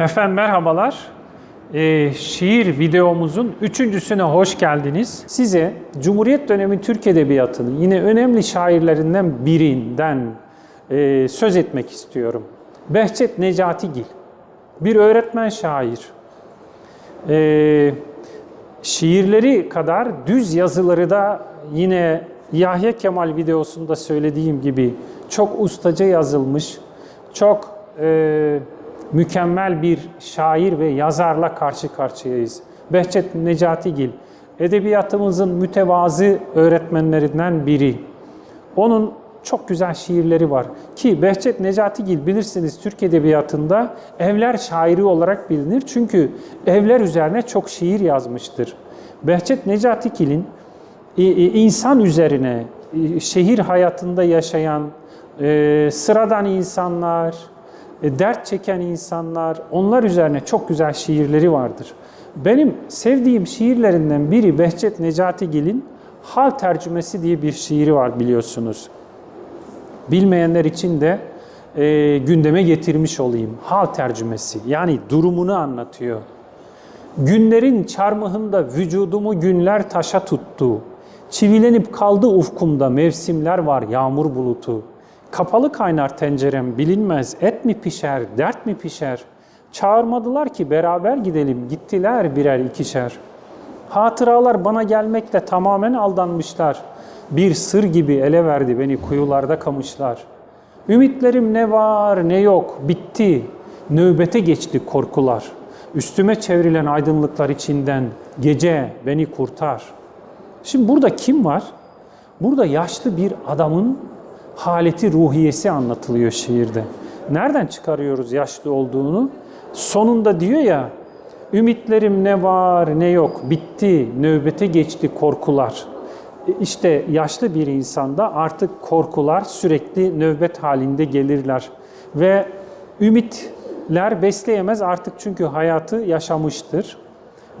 Efendim merhabalar. Ee, şiir videomuzun üçüncüsüne hoş geldiniz. Size Cumhuriyet dönemi Türk Edebiyatı'nın yine önemli şairlerinden birinden e, söz etmek istiyorum. Behçet Necatigil. Bir öğretmen şair. Ee, şiirleri kadar düz yazıları da yine Yahya Kemal videosunda söylediğim gibi çok ustaca yazılmış, çok e, mükemmel bir şair ve yazarla karşı karşıyayız. Behçet Necatigil, edebiyatımızın mütevazı öğretmenlerinden biri. Onun çok güzel şiirleri var. Ki Behçet Necatigil bilirsiniz Türk Edebiyatı'nda evler şairi olarak bilinir. Çünkü evler üzerine çok şiir yazmıştır. Behçet Necatigil'in e, e, insan üzerine, e, şehir hayatında yaşayan sıradan insanlar, dert çeken insanlar, onlar üzerine çok güzel şiirleri vardır. Benim sevdiğim şiirlerinden biri Behçet Necatigil'in Hal Tercümesi diye bir şiiri var biliyorsunuz. Bilmeyenler için de e, gündeme getirmiş olayım. Hal tercümesi yani durumunu anlatıyor. Günlerin çarmıhında vücudumu günler taşa tuttu. Çivilenip kaldı ufkumda mevsimler var yağmur bulutu. Kapalı kaynar tencerem bilinmez et mi pişer, dert mi pişer? Çağırmadılar ki beraber gidelim, gittiler birer ikişer. Hatıralar bana gelmekle tamamen aldanmışlar. Bir sır gibi ele verdi beni kuyularda kamışlar. Ümitlerim ne var ne yok bitti. Nöbete geçti korkular. Üstüme çevrilen aydınlıklar içinden gece beni kurtar. Şimdi burada kim var? Burada yaşlı bir adamın haleti ruhiyesi anlatılıyor şiirde. Nereden çıkarıyoruz yaşlı olduğunu? Sonunda diyor ya, ümitlerim ne var ne yok, bitti, nöbete geçti korkular. E İşte yaşlı bir insanda artık korkular sürekli nöbet halinde gelirler. Ve ümitler besleyemez artık çünkü hayatı yaşamıştır.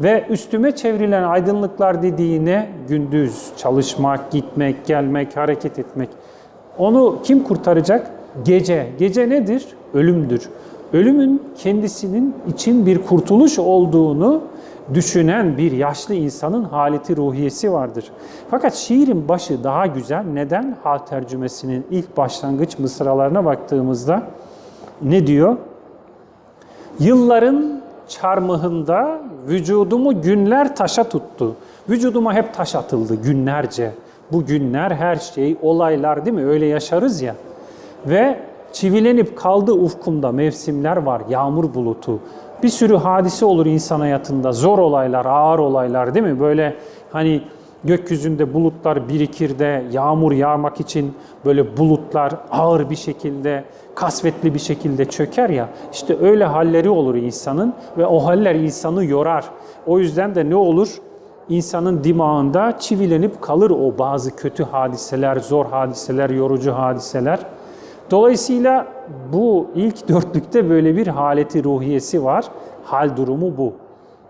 Ve üstüme çevrilen aydınlıklar dediğine gündüz çalışmak, gitmek, gelmek, hareket etmek. Onu kim kurtaracak? Gece. Gece nedir? Ölümdür. Ölümün kendisinin için bir kurtuluş olduğunu düşünen bir yaşlı insanın haleti ruhiyesi vardır. Fakat şiirin başı daha güzel. Neden? Hal tercümesinin ilk başlangıç mısralarına baktığımızda ne diyor? Yılların çarmıhında vücudumu günler taşa tuttu. Vücuduma hep taş atıldı günlerce. Bu günler her şey, olaylar değil mi? Öyle yaşarız ya. Ve çivilenip kaldı ufkumda mevsimler var, yağmur bulutu. Bir sürü hadise olur insan hayatında. Zor olaylar, ağır olaylar değil mi? Böyle hani gökyüzünde bulutlar birikir de yağmur yağmak için böyle bulutlar ağır bir şekilde, kasvetli bir şekilde çöker ya. İşte öyle halleri olur insanın ve o haller insanı yorar. O yüzden de ne olur? İnsanın dimağında çivilenip kalır o bazı kötü hadiseler, zor hadiseler, yorucu hadiseler. Dolayısıyla bu ilk dörtlükte böyle bir haleti ruhiyesi var. Hal durumu bu.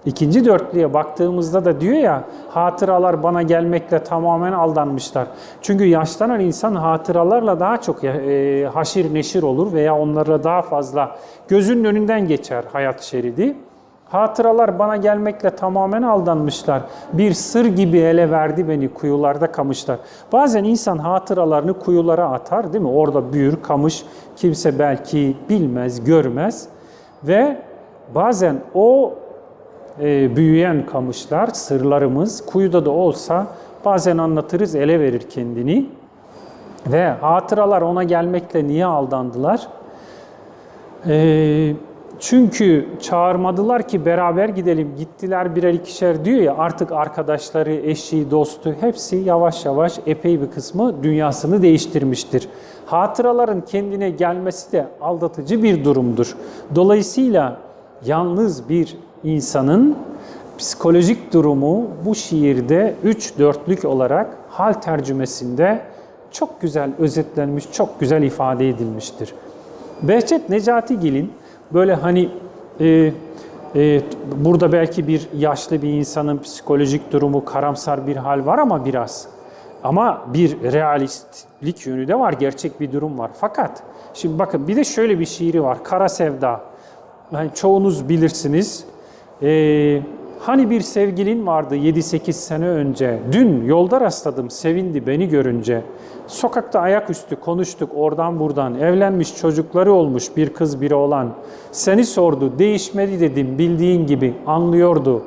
İkinci dörtlüğe baktığımızda da diyor ya hatıralar bana gelmekle tamamen aldanmışlar. Çünkü yaşlanan insan hatıralarla daha çok e, haşir neşir olur veya onlarla daha fazla gözünün önünden geçer hayat şeridi. Hatıralar bana gelmekle tamamen aldanmışlar. Bir sır gibi ele verdi beni kuyularda kamışlar. Bazen insan hatıralarını kuyulara atar değil mi? Orada büyür, kamış. Kimse belki bilmez, görmez. Ve bazen o e, büyüyen kamışlar, sırlarımız kuyuda da olsa bazen anlatırız, ele verir kendini. Ve hatıralar ona gelmekle niye aldandılar? Eee çünkü çağırmadılar ki beraber gidelim. Gittiler birer ikişer diyor ya artık arkadaşları, eşi, dostu hepsi yavaş yavaş epey bir kısmı dünyasını değiştirmiştir. Hatıraların kendine gelmesi de aldatıcı bir durumdur. Dolayısıyla yalnız bir insanın psikolojik durumu bu şiirde üç dörtlük olarak hal tercümesinde çok güzel özetlenmiş, çok güzel ifade edilmiştir. Behçet Necatigil'in böyle hani e, e, burada belki bir yaşlı bir insanın psikolojik durumu karamsar bir hal var ama biraz. Ama bir realistlik yönü de var, gerçek bir durum var. Fakat şimdi bakın bir de şöyle bir şiiri var. Kara Sevda. yani çoğunuz bilirsiniz. Ee, hani bir sevgilin vardı 7-8 sene önce. Dün yolda rastladım, sevindi beni görünce. Sokakta ayaküstü konuştuk oradan buradan. Evlenmiş çocukları olmuş bir kız biri olan. Seni sordu, değişmedi dedim bildiğin gibi anlıyordu.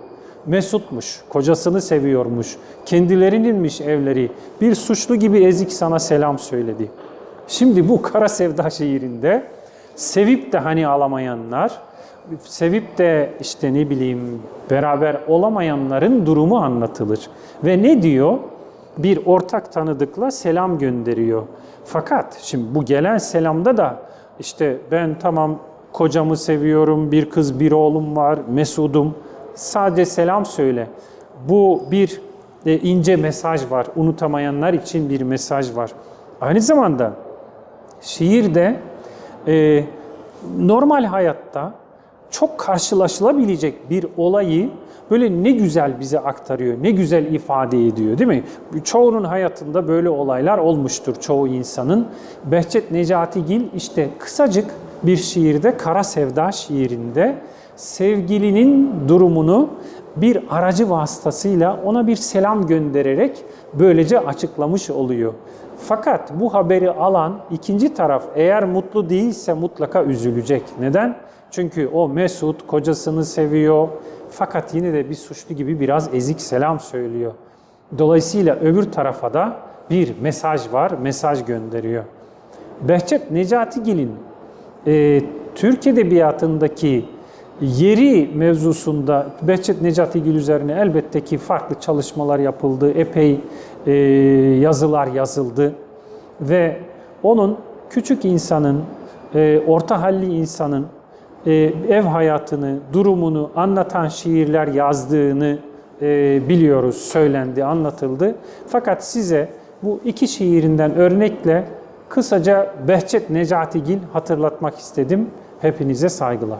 Mesutmuş, kocasını seviyormuş, kendilerininmiş evleri. Bir suçlu gibi ezik sana selam söyledi. Şimdi bu Kara Sevda şiirinde sevip de hani alamayanlar, sevip de işte ne bileyim beraber olamayanların durumu anlatılır. Ve ne diyor? Bir ortak tanıdıkla selam gönderiyor. Fakat şimdi bu gelen selamda da işte ben tamam kocamı seviyorum, bir kız bir oğlum var, mesudum. Sadece selam söyle. Bu bir e, ince mesaj var. Unutamayanlar için bir mesaj var. Aynı zamanda şiirde e, normal hayatta çok karşılaşılabilecek bir olayı böyle ne güzel bize aktarıyor, ne güzel ifade ediyor değil mi? Çoğunun hayatında böyle olaylar olmuştur çoğu insanın. Behçet Necatigil işte kısacık bir şiirde, Kara Sevda şiirinde sevgilinin durumunu bir aracı vasıtasıyla ona bir selam göndererek böylece açıklamış oluyor. Fakat bu haberi alan ikinci taraf eğer mutlu değilse mutlaka üzülecek. Neden? Çünkü o Mesut kocasını seviyor fakat yine de bir suçlu gibi biraz ezik selam söylüyor. Dolayısıyla öbür tarafa da bir mesaj var, mesaj gönderiyor. Behçet Necatigil'in e, Türk Edebiyatı'ndaki yeri mevzusunda Behçet Necatigil üzerine elbette ki farklı çalışmalar yapıldı, epey e, yazılar yazıldı ve onun küçük insanın, e, orta halli insanın e, ev hayatını, durumunu anlatan şiirler yazdığını e, biliyoruz, söylendi, anlatıldı. Fakat size bu iki şiirinden örnekle kısaca Behçet Necatigil hatırlatmak istedim. Hepinize saygılar.